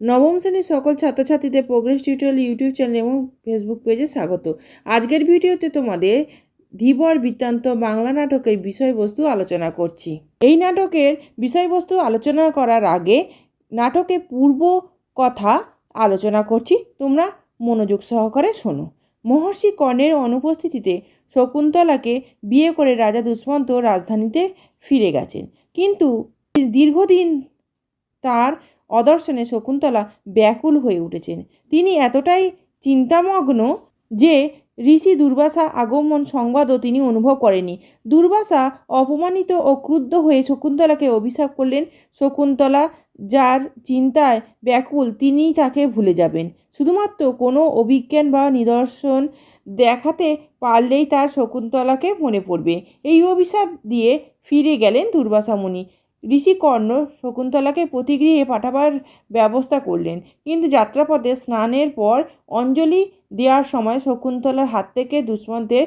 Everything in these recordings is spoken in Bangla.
নবম শ্রেণির সকল ছাত্রছাত্রীদের প্রোগ্রেস টিউটোরিয়াল ইউটিউব চ্যানেল এবং ফেসবুক পেজে স্বাগত। আজকের ভিডিওতে তোমাদের ধীবর বৃত্তান্ত বাংলা নাটকের বিষয়বস্তু আলোচনা করছি। এই নাটকের বিষয়বস্তু আলোচনা করার আগে নাটকের পূর্ব কথা আলোচনা করছি। তোমরা মনোযোগ সহকারে শোনো। মহর্ষি কর্ণের অনুপস্থিতিতে শকুন্তলাকে বিয়ে করে রাজা দুষ্মন্ত রাজধানীতে ফিরে গেছেন। কিন্তু দীর্ঘদিন তার অদর্শনে শকুন্তলা ব্যাকুল হয়ে উঠেছেন। তিনি এতটাই চিন্তামগ্ন যে ঋষি দুর্বাসা আগমন সংবাদও তিনি অনুভব করেনি দুর্বাসা অপমানিত ও ক্রুদ্ধ হয়ে শকুন্তলাকে অভিশাপ করলেন। শকুন্তলা যার চিন্তায় ব্যাকুল, তিনিই তাকে ভুলে যাবেন। শুধুমাত্র কোনো অভিজ্ঞান বা নিদর্শন দেখাতে পারলেই তার শকুন্তলাকে মনে পড়বে। এই অভিশাপ দিয়ে ফিরে গেলেন দুর্বাসা মুনি। ঋষিকর্ণ শকুন্তলাকে প্রতিগৃহে পাঠাবার ব্যবস্থা করলেন। কিন্তু যাত্রাপথে স্নানের পর অঞ্জলি দেওয়ার সময় শকুন্তলার হাত থেকে দুষ্মন্তের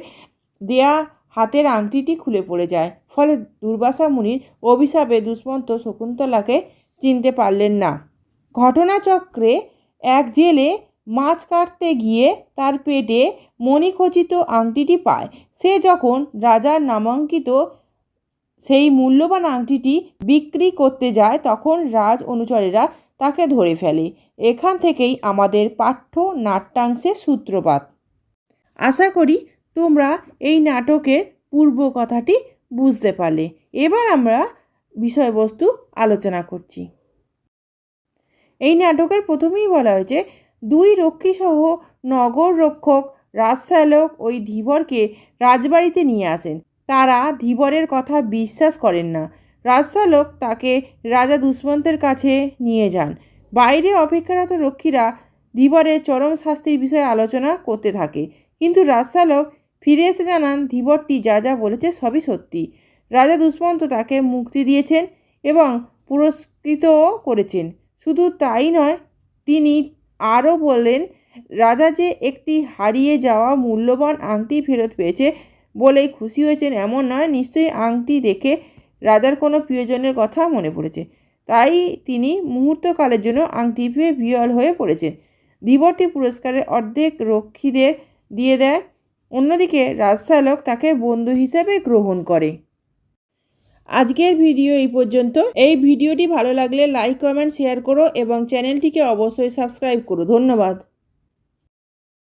দেয়া হাতের আংটিটি খুলে পড়ে যায়। ফলে দুর্বাসা মুনির অভিশাপে দুষ্মন্ত শকুন্তলাকে চিনতে পারলেন না। ঘটনাচক্রে এক জেলে মাছ কাটতে গিয়ে তার পেটে মণিখচিত আংটিটি পায়। সে যখন রাজার নামাঙ্কিত সেই মূল্যবান আংটিটি বিক্রি করতে যায় তখন রাজ অনুচরেরা তাকে ধরে ফেলে। এখান থেকেই আমাদের পাঠ্য নাট্যাংশের সূত্রপাত। আশা করি তোমরা এই নাটকের পূর্ব কথাটি বুঝতে পারলে। এবার আমরা বিষয়বস্তু আলোচনা করছি। এই নাটকের প্রথমেই বলা হয়েছে, দুই রক্ষীসহ নগর রক্ষক রাজশালক ওই ধীবরকে রাজবাড়িতে নিয়ে আসেন। তারা ধীবরের কথা বিশ্বাস করেন না। রাজশালক তাকে রাজা দুষ্মন্তের কাছে নিয়ে যান। বাইরে অপেক্ষারত রক্ষীরা ধীবরের চরম শাস্তির বিষয়ে আলোচনা করতে থাকে। কিন্তু রাজশালক ফিরে এসে জানান, ধীবরটি যা যা বলেছে সবই সত্যি। রাজা দুষ্মন্ত তাকে মুক্তি দিয়েছেন এবং পুরস্কৃতও করেছেন। শুধু তাই নয়, তিনি আরও বললেন, রাজা যে একটি হারিয়ে যাওয়া মূল্যবান আংটি ফেরত পেয়েছে বলেই খুশি হয়েছেন। এমন নয়, নিশ্চয়ই আংটি দেখে রাজার কোনো প্রিয়জনের কথা মনে পড়েছে। তাই তিনি মুহূর্তকালের জন্য আংটি পেয়ে বিয়ল হয়ে পড়েছেন। দিবটি পুরস্কারের অর্ধেক রক্ষীদের দিয়ে দেয়, অন্যদিকে রাজশালক তাকে বন্ধু হিসেবে গ্রহণ করে। আজকের ভিডিও এই পর্যন্ত। এই ভিডিওটি ভালো লাগলে লাইক, কমেন্ট, শেয়ার করো এবং চ্যানেলটিকে অবশ্যই সাবস্ক্রাইব করো। ধন্যবাদ।